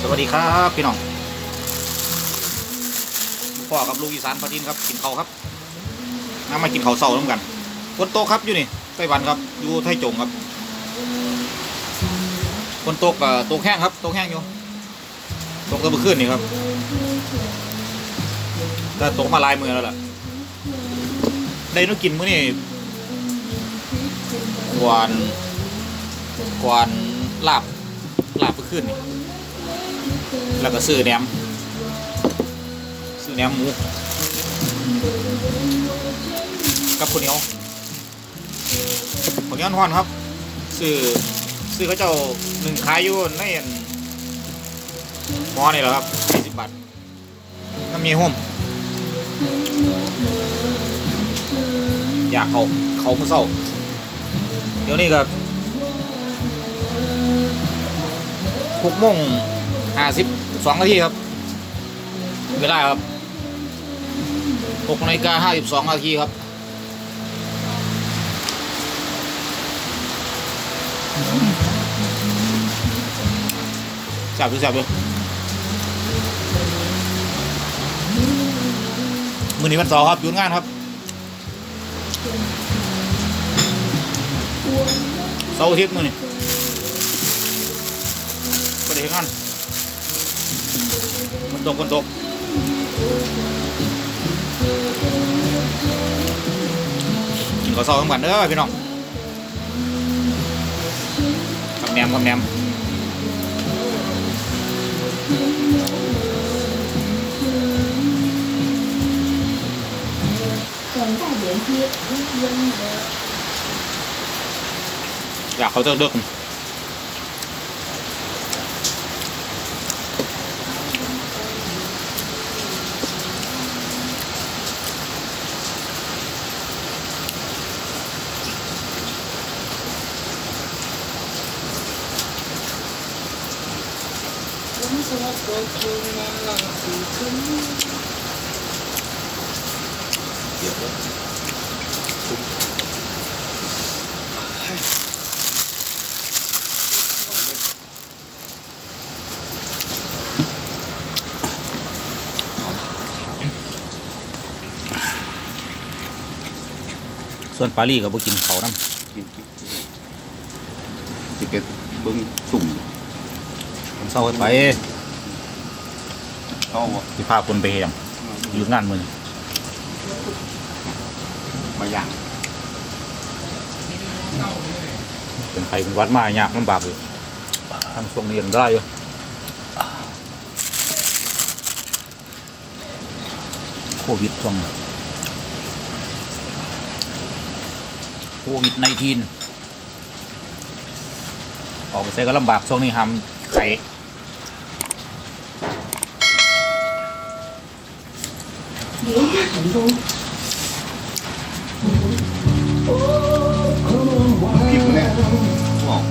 สวัสดีครับพี่น้องพ่อกับลูกอีสานพอดีครับกินเขาครับน้ำมากินเขาเศร้าร่วมกันคนโตครับอยู่นี่ไต้หวันครับอยู่ไทยจงครับ คนโตกกับโตกแห้งครับโตกแห้งอยู่โตกก็เมื่อคืนนี่ครับแต่โตกมาลายมือแล้วล่ะได้นุกินมื้อนี่กวนกวนลาบลาบเมื่อคืนนี่แล้วก็ซื้อแหนมซื้อแหนมหมูกับข้าวเหนียวข้าวเหนียวทอนครับซื้อ ซื้อเขาเจ้าหนึ่งขายอยู่ในอันมอนี่แหละครับ40บาทน้ำมีห่มอยากเขาเขาเมื่อเศร้าเดี๋ยวนี้ก็หกโมงห้าสิบสองนาทีครับเวลาครับหกนาฬิกาห้าสิบสองนาทีครับ จับดูจับดูมือนี้วันเสาร์ครับหยุดงานครับเสาร์อาทิตย์มือนี้ไม่ได้เฮ็ดงานคนตกคนตกกินข้าวเช้าทั้งวันเด้อพี่น้อง คำแนมคำ เดี๋ยวทุบส่วนปาลี่ก็บ่กินเขาน้ำ สิเก็บเบิ้งสุ่ม เศร้าไปเข้าบ่ที่พาคนไปเฮ็ดหยังหยุดงานมือนี้มาอย่างเป็นไข้เป็นหวัดมายากลำบากอยู่ทางช่วงนี้ยังได้อยู่โควิดช่วงนี้โควิดในทีนออกไปใส่ก็ลำบากช่วงนี้ทำไข่ 이쁘네. 어.